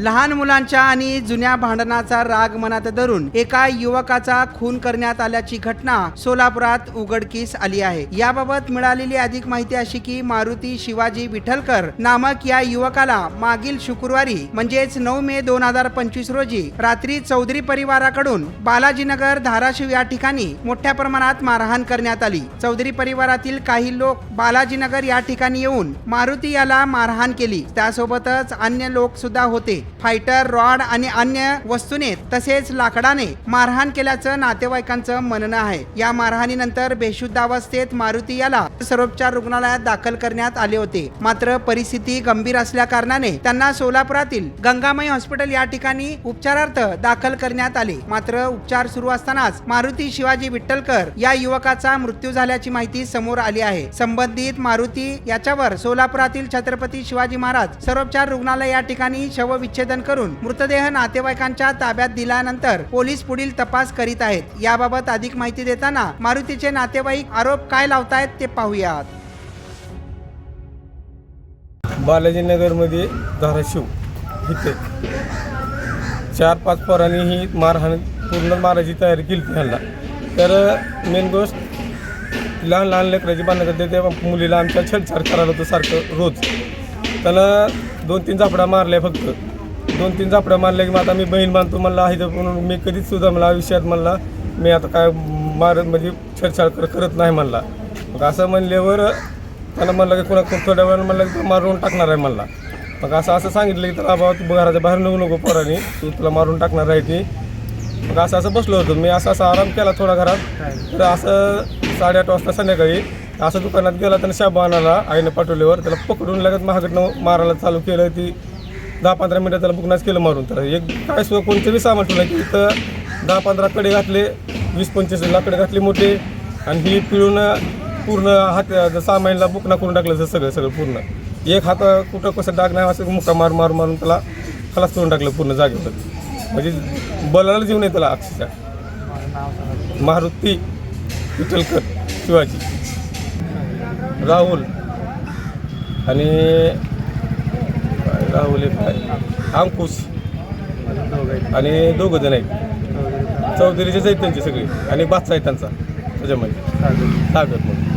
लहान मुलांच्या आणि जुन्या भांडणाचा राग मनात धरून एका युवकाचा खून करण्यात आल्याची घटना सोलापुरात उघडकीस आली आहे. याबाबत मिळालेली अधिक माहिती अशी की मारुती शिवाजी विठ्ठलकर नामक या युवकाला मागील शुक्रवारी म्हणजेच नऊ मे दोन हजार पंचवीस रोजी रात्री चौधरी परिवाराकडून बालाजीनगर धाराशिव या ठिकाणी मोठ्या प्रमाणात मारहाण करण्यात आली. चौधरी परिवारातील काही लोक बालाजीनगर या ठिकाणी येऊन मारुती याला मारहाण केली. त्यासोबतच अन्य लोक सुद्धा होते. फायटर रॉड आणि अन्य वस्तूने तसेच लाकडाने मारहाण केल्याचं नातेवाईकांचं म्हणणं आहे. या मारहाणीनंतर बेशुद्धावस्थेत मारुती याला सर्वोपचार रुग्णालयात दाखल करण्यात आले होते. मात्र परिस्थिती गंभीर असल्या कारणाने त्यांना सोलापुरातील गंगामाई हॉस्पिटल या ठिकाणी उपचारार्थ दाखल करण्यात आले. मात्र उपचार सुरू असतानाच मारुती शिवाजी विठ्ठलकर या युवकाचा मृत्यू झाल्याची माहिती समोर आली आहे. संबंधित मारुती याच्यावर सोलापुरातील छत्रपती शिवाजी महाराज सर्वोपचार रुग्णालय या ठिकाणी शवविच्छेदन करून मृतदेह नातेवाईकांच्या ताब्यात दिल्यानंतर पोलीस पुढील तपास करीत आहेत. याबाबत अधिक माहिती देताना मारुतीचे नातेवाईक आरोप काय लावतायत ते पाहूयात. बालाजीनगरमध्ये धाराशिव इथे चार पाच पोरांनी ही मारहाण पूर्ण मारायची तयारी केली त्यांना तर मेन गोष्ट लहान लहान लेकराची बांधणं करते त्या मुलीला आमच्या छेडछाड करायला होतं सारखं रोज. त्याला दोन तीन झापडा मारल्या फक्त. दोन तीन झापड्या मारल्या की मग आता मी बहीण बांधतो म्हणला आहे म्हणून मी कधीच सुद्धा मला आयुष्यात म्हणला मी आता काय मार म्हणजे छेडछाड कर करत नाही म्हणला. मग असं म्हणल्यावर त्यानं म्हणलं की कोणा थोड्या वेळानं म्हणलं की मारून टाकणार आहे म्हणला. मग असं असं सांगितलं की त्याला बाबा तू घराच्या बाहेर निघू नको पोराने तू तुला मारून टाकणार आहे ती. मग असं असं बसलो होतो. मी असं असा आराम केला थोडा घरात. तर असं साडेआठ वाजता संध्याकाळी असं दुकानात गेला त्यानं शाबा आणाला आईनं पाठवल्यावर त्याला पकडून लगेच महागडनं मारायला चालू केलं ती. दहा पंधरा मिनटं त्याला बुकनाच केलं मारून. तर एक काय सुद्धा कोणतं बी सामान ठेवलं की इथं दहा पंधरा कडे घातले वीस पंचवीस लाकडे घातले मोठे आणि ही पिळून पूर्ण हात सामानला बुकना करून टाकलं सगळं सगळं पूर्ण. एक हात कुठं कसं डाग नाही असं मुका मार मार मारून त्याला खलास करून टाकलं पूर्ण जागेवर. म्हणजे बलाला जीव नाही त्याला अक्षरशः. मारुती विठ्ठलकर शिवाजी. राहुल. आणि राहुल अंकुश. आणि दोघं जण आहेत. चौधरीचेच आहेत त्यांचे सगळे. आणि बादशाह आहेत त्यांचा. त्याच्यामध्ये. सागर. म्हणून